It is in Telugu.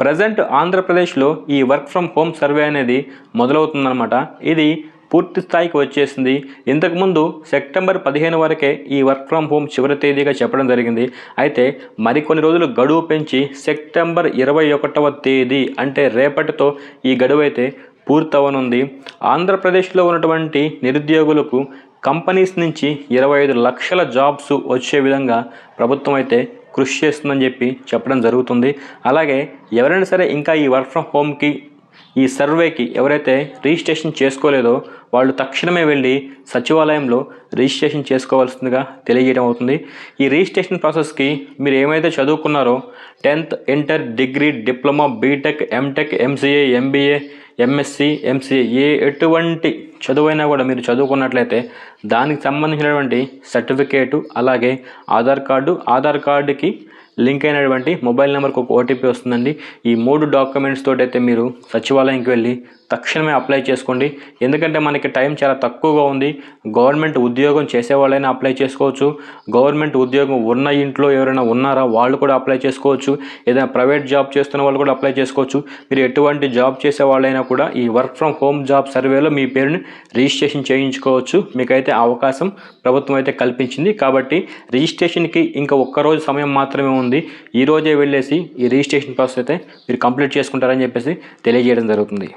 ప్రజెంట్ ఆంధ్రప్రదేశ్లో ఈ వర్క్ ఫ్రమ్ హోమ్ సర్వే అనేది మొదలవుతుందన్నమాట. ఇది పూర్తి స్థాయికి వచ్చేసింది. ఇంతకుముందు సెప్టెంబర్ పదిహేను వరకే ఈ వర్క్ ఫ్రమ్ హోమ్ చివరి తేదీగా చెప్పడం జరిగింది. అయితే మరికొన్ని రోజులు గడువు పెంచి సెప్టెంబర్ ఇరవై ఒకటవ తేదీ అంటే రేపటితో ఈ గడువు అయితే పూర్తవనుంది. ఆంధ్రప్రదేశ్లో ఉన్నటువంటి నిరుద్యోగులకు కంపెనీస్ నుంచి ఇరవై ఐదు లక్షల జాబ్స్ వచ్చే విధంగా ప్రభుత్వం అయితే కృషి చేస్తుందని చెప్పి చెప్పడం జరుగుతుంది. అలాగే ఎవరైనా సరే ఇంకా ఈ వర్క్ ఫ్రమ్ హోమ్కి ఈ సర్వేకి ఎవరైతే రిజిస్ట్రేషన్ చేసుకోలేదో వాళ్ళు తక్షణమే వెళ్ళి సచివాలయంలో రిజిస్ట్రేషన్ చేసుకోవాల్సిందిగా తెలియజేయడం అవుతుంది. ఈ రిజిస్ట్రేషన్ ప్రాసెస్కి మీరు ఏమైతే చదువుకున్నారో tenth inter degree diploma BTech MTech MCA MBA MSc MCA ఏ ఎటువంటి చదువైనా కూడా మీరు చదువుకున్నట్లయితే దానికి సంబంధించినటువంటి సర్టిఫికేటు అలాగే ఆధార్ కార్డు ఆధార్ కార్డుకి లింక్ అయినటువంటి మొబైల్ నెంబర్కి ఒక ఓటీపీ వస్తుందండి. ఈ మూడు డాక్యుమెంట్స్ తోటైతే మీరు సచివాలయంకి వెళ్ళి తక్షణమే అప్లై చేసుకోండి. ఎందుకంటే మనకి టైం చాలా తక్కువగా ఉంది. గవర్నమెంట్ ఉద్యోగం చేసేవాళ్ళైనా అప్లై చేసుకోవచ్చు. గవర్నమెంట్ ఉద్యోగం ఉన్న ఇంట్లో ఎవరైనా ఉన్నారా వాళ్ళు కూడా అప్లై చేసుకోవచ్చు. ఏదైనా ప్రైవేట్ జాబ్ చేస్తున్న వాళ్ళు కూడా అప్లై చేసుకోవచ్చు. మీరు ఎటువంటి జాబ్ చేసే వాళ్ళైనా కూడా ఈ వర్క్ ఫ్రమ్ హోమ్ జాబ్ సర్వేలో మీ పేరుని రిజిస్ట్రేషన్ చేయించుకోవచ్చు. మీకైతే అవకాశం ప్రభుత్వం అయితే కల్పించింది. కాబట్టి రిజిస్ట్రేషన్కి ఇంకా ఒక్కరోజు సమయం మాత్రమే ఉంది. ఈ రోజే వెళ్ళేసి ఈ రిజిస్ట్రేషన్ ప్రాసెస్ అయితే మీరు కంప్లీట్ చేసుకుంటారని చెప్పేసి తెలియజేయడం జరుగుతుంది.